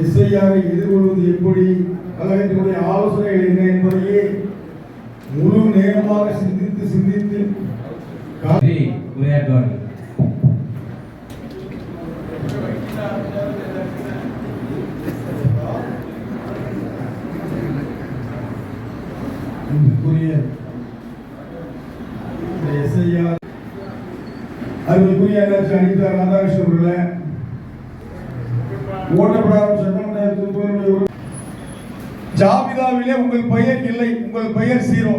எஸ்ஐஆரை எதிர்கொள்வது எப்படி? கழகத்தினுடைய ஆலோசனைகள் என்ன என்பதையே முழு நேரமாக சிந்தித்து சிந்தித்து உரையாற்றுவார்கள் அன்புக்குரிய அண்ணாச்சி அனிதா ராதாகிருஷ்ணன் அவர்களே ஓட்டப்படாத சட்டமன்ற ஜாபிதாவிலே உங்கள் பெயர் இல்லை உங்கள் பெயர் சீரோ.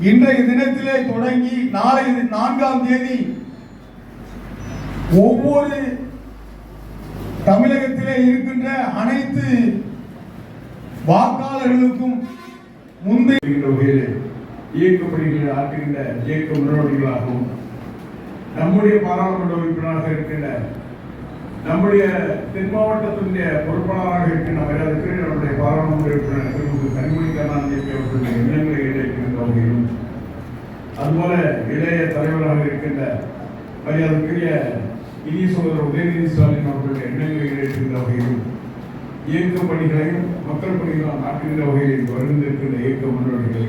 இன்றைய தினத்திலே தொடங்கி நாளை நான்காம் தேதி ஒவ்வொரு தமிழகத்திலே இருக்கின்ற அனைத்து வாக்காளர்களுக்கும் முந்தைய இருக்கின்ற வகையிலே இயக்க ஆற்றுகின்ற இயக்க நடவடிக்கைகளாகவும் நம்முடைய பாராளுமன்ற உறுப்பினராக இருக்கின்ற நம்முடைய தென் மாவட்டத்தினுடைய பொறுப்பாளராக இருக்கின்ற மரியாதைக்கு நம்முடைய பாராளுமன்ற உறுப்பினர் திருமதி கனிமொழி கருணாநிதி அவர்களுடைய எண்ணங்களை இடைக்கின்ற வகையிலும் அதுபோல இளைய தலைவராக இருக்கின்ற மரியாதைக்குரிய இனிய சகோதரர் உதயநிதி ஸ்டாலின் அவர்களுடைய எண்ணங்களை இடைக்கின்ற வகையிலும் இயக்க பணிகளையும் மக்கள் பணிகளும் ஆற்றுகின்ற வகையில் வருந்திருக்கின்ற இயக்க முன்னோடிகளை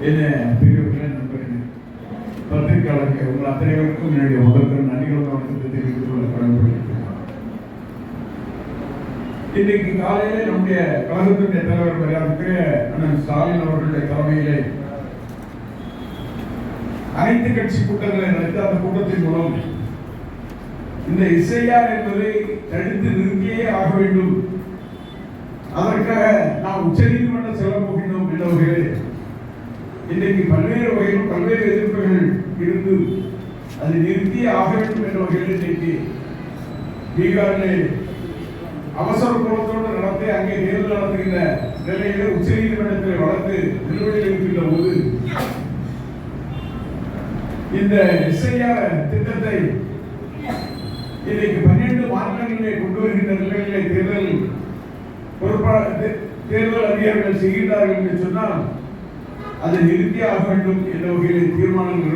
என்ன பிரிவுகளை நண்பர்கள் உங்கள் அத்தனைவருக்கும் என்னுடைய முதல்வர் நன்றிகள் வணக்கத்தை தெரிவித்துக் கொள்ள கடமைப்பட்டிருக்கிறேன் இன்றைக்கு காலையிலே நம்முடைய கழகத்தினுடைய தலைவர் மரியாதைக்குரிய அண்ணன் ஸ்டாலின் அவர்களுடைய தலைமையிலே அனைத்து கட்சி கூட்டங்களை நடத்தி அந்த கூட்டத்தின் மூலம் இந்த இசையார் என்பதை தடுத்து நிறுத்தியே ஆக வேண்டும். அதற்காக நாம் உச்ச நீதிமன்றம் செல்ல போகின்றோம் என்ற வகையில் இன்றைக்கு பல்வேறு அதை நிறுத்தியே ஆக வேண்டும் என்ற வகையில் இன்றைக்கு பீகாரிலே அவசர குலத்தோடு நடத்தி அங்கே தேர்தல் நடத்துகின்ற நிலையிலே உச்சநீதிமன்றத்தில் வழக்கு நிலுவையில் இருக்கின்ற போது இந்த எஸ்ஐஆர் திட்டத்தை இன்னைக்கு பன்னெண்டு மாநிலங்களிலே கொண்டு வருகின்ற நிலையிலே தேர்தல் பொறுப்பாளர் தேர்தல் அதிகாரிகள் செய்கின்றார்கள் என்று சொன்னால் அதை நிறுத்தியாக வேண்டும் என்ற வகையில் தீர்மானம்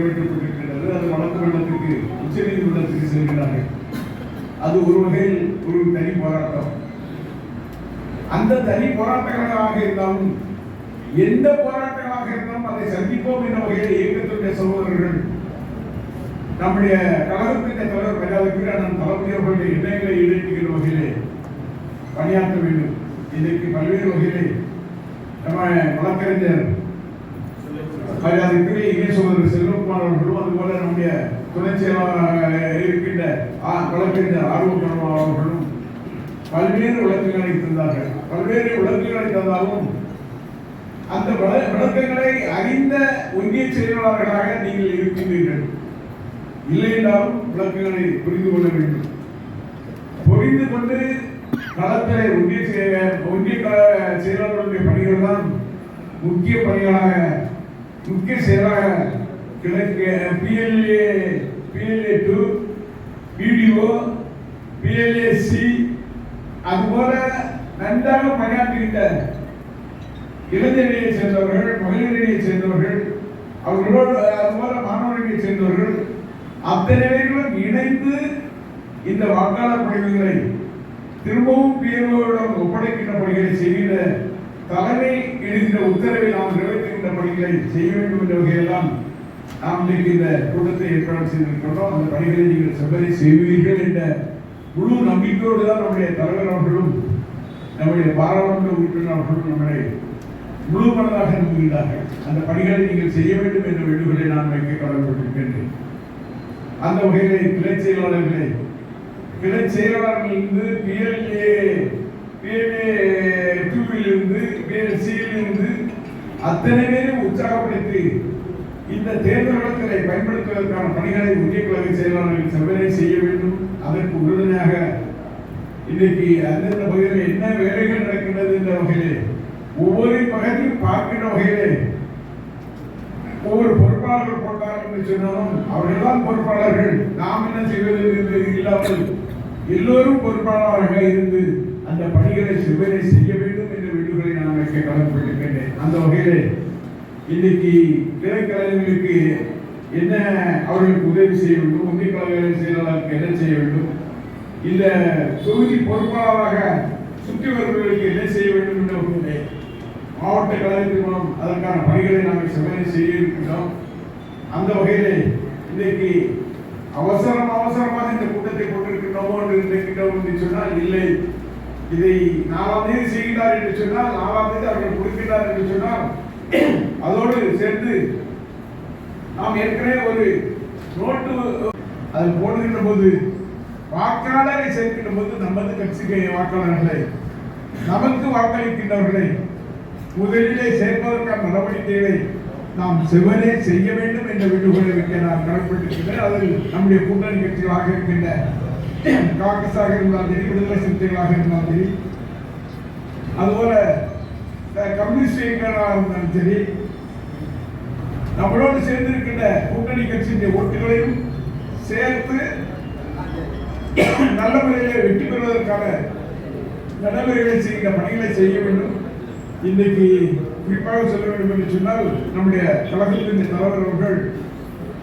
நிறைவேற்றப்பட்டிருக்கின்றது அது வழக்கு உச்ச உச்சநீதிமன்றத்துக்கு செல்கிறார்கள். அது ஒரு வகையில் ஒரு தனி போராட்டம். அந்த தனி போராட்டங்களாக இருந்தாலும் எந்த போராட்டங்களாக இருந்தாலும் அதை சந்திப்போம் என்ற வகையில் இயக்கத்துடைய சகோதரர்கள் நம்முடைய கழகத்தின் தலைவர் மரியாதைக்குரிய அண்ணன் தளபதி அவர்களுடைய எண்ணங்களை ஈடேற்றுகிற வகையிலே பணியாற்ற வேண்டும். இன்றைக்கு பல்வேறு வகையிலே நம்ம வழக்கறிஞர் மரியாதைக்குரிய இணைய சகோதரர் செல்வகுமார் அவர்களும் போல நம்முடைய துணை செயலாளராக இருக்கின்ற வழக்கறிஞர் ஆர்வம் அவர்களும் பல்வேறு விளக்கங்களை தந்தார்கள். பல்வேறு விளக்கங்களை தந்தாலும் அந்த விளக்கங்களை அறிந்த ஒன்றிய செயலாளர்களாக நீங்கள் இருக்கின்றீர்கள். இல்லை என்றாலும் விளக்கங்களை புரிந்து கொள்ள வேண்டும். புரிந்து கொண்டு களத்திலே ஒன்றிய செய- ஒன்றிய செயலாளர்களுடைய பணிகள் தான் முக்கிய பணிகளாக முக்கிய செயலாக கிழக்கு BLA BLA two BDO BLA C அதுபோல நன்றாக பணியாற்றுகின்ற இளைஞரணியை சேர்ந்தவர்கள் மகளிரணியை சேர்ந்தவர்கள் அவர்களோடு அதுபோல மாணவர்களை சேர்ந்தவர்கள் அத்தனை பேர்களும் இணைந்து இந்த வாக்காளர் பணிகளை திரும்பவும் பிஎல்ஓவிடம் ஒப்படைக்கின்ற பணிகளை செய்கின்ற தலைமை எழுதின உத்தரவை நாம் நிறைவேற்றுகின்ற பணிகளை செய்ய வேண்டும் என்ற வகையெல்லாம் நாம் இன்றைக்கு இந்த கூட்டத்தை ஏற்பாடு செய்திருக்கின்றோம். அந்த பணிகளை நீங்கள் செவ்வரை செய்வீர்கள் என்ற முழு நம்பிக்கையோடு தான் நம்முடைய தலைவர் அவர்களும் நம்முடைய பாராளுமன்ற உறுப்பினர் அவர்களும் நம்மளை முழு மனதாக நம்புகிறார்கள். அந்த பணிகளை நீங்கள் செய்ய வேண்டும் என்ற வேண்டுகோளை நான் வைக்க கடமைப்பட்டிருக்கின்றேன். அந்த வகையிலே கிளை செயலாளர்களே கிளை செயலாளர்களிலிருந்து பிஎல்ஏ பிஎல்ஏ டூவிலிருந்து பிஎல்சியிலிருந்து அத்தனை பேரும் உற்சாகப்படுத்தி இந்த தேர்தல் களத்திலே பயன்படுத்துவதற்கான பணிகளை ஒன்றிய கழக செயலாளர்கள் செவ்வனே செய்ய வேண்டும். அதற்கு உறுதுணையாக இன்றைக்கு அந்தந்த பகுதியில் என்ன வேலைகள் நடக்கின்றது என்ற வகையிலே ஒவ்வொரு பகுதியும் பார்க்கின்ற வகையிலே ஒவ்வொரு பொறுப்பாளர்கள் போட்டார்கள் என்று சொன்னாலும் அவர்கள் தான் பொறுப்பாளர்கள். நாம் என்ன செய்வது என்று இல்லாமல் எல்லோரும் பொறுப்பாளராக இருந்து அந்த பணிகளை செவ்வனை செய்ய வேண்டும் என்ற வேண்டுகோளை நான் வைக்க கடமைப்பட்டிருக்கின்றேன். அந்த வகையிலே இன்னைக்கு திரைக்கலைஞர்களுக்கு என்ன அவர்களுக்கு உதவி செய்ய வேண்டும்? ஒன்றிய கழக செயலாளருக்கு என்ன செய்ய வேண்டும்? இந்த தொகுதி பொறுப்பாளராக சுற்றி வருபவர்களுக்கு என்ன செய்ய வேண்டும் என்ற மாவட்ட கழகத்தின் மூலம் அதற்கான பணிகளை நாங்கள் செவ்வனை செய்ய இருக்கின்றோம். அந்த வகையிலே இன்றைக்கு அவசரம் அவசரமாக இந்த கூட்டத்தை கொண்டிருக்கின்றோமோ என்று நினைக்கின்றோம் என்று சொன்னால் இல்லை. இதை நாலாம் தேதி செய்கிறார் என்று சொன்னால் நாலாம் தேதி அவர்கள் கொடுக்கிறார் என்று சொன்னால் அதோடு சேர்த்து நாம் ஏற்கனவே ஒரு நோட்டு அதில் போடுகின்ற போது வாக்காளரை சேர்க்கின்ற போது நமது கட்சிக்கு வாக்காளர்களை நமக்கு வாக்களிக்கின்றவர்களை முதலிலே சேர்ப்பதற்கான நடவடிக்கைகளை நாம் செவனே செய்ய வேண்டும் என்ற வேண்டுகோளை வைக்க நான் கடமைப்பட்டிருக்கிறேன் அதில் நம்முடைய கூட்டணி கட்சிகளாக இருக்கின்ற காங்கிரஸாக இருந்தாலும் சரி விடுதலை சிறுத்தைகளாக இருந்தாலும் சரி அதுபோல கம்யூனிஸ்ட் இயக்கங்களாக இருந்தாலும் சரி நம்மளோடு சேர்ந்திருக்கின்ற கூட்டணி கட்சியினுடைய ஓட்டுகளையும் சேர்த்து நல்ல முறையில் வெற்றி பெறுவதற்கான நடைமுறைகளை செய்கின்ற பணிகளை செய்ய வேண்டும். இன்றைக்கு குறிப்பாக சொல்ல வேண்டும் என்று சொன்னால் நம்முடைய கழகத்தின் தலைவர் அவர்கள்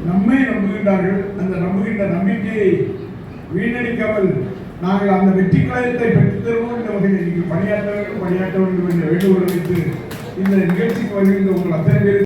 நம்மை நம்புகின்றார்கள். அந்த நம்புகின்ற நம்பிக்கையை வீணடிக்காமல் நாங்கள் அந்த வெற்றி கழகத்தை பெற்றுத் தருவோம் என்ற வகையில் நீங்கள் பணியாற்ற வேண்டும் பணியாற்ற வேண்டும் என்ற வேண்டுகோள் வைத்து இந்த நிகழ்ச்சிக்கு வருகின்ற உங்கள் அத்தனை பேர்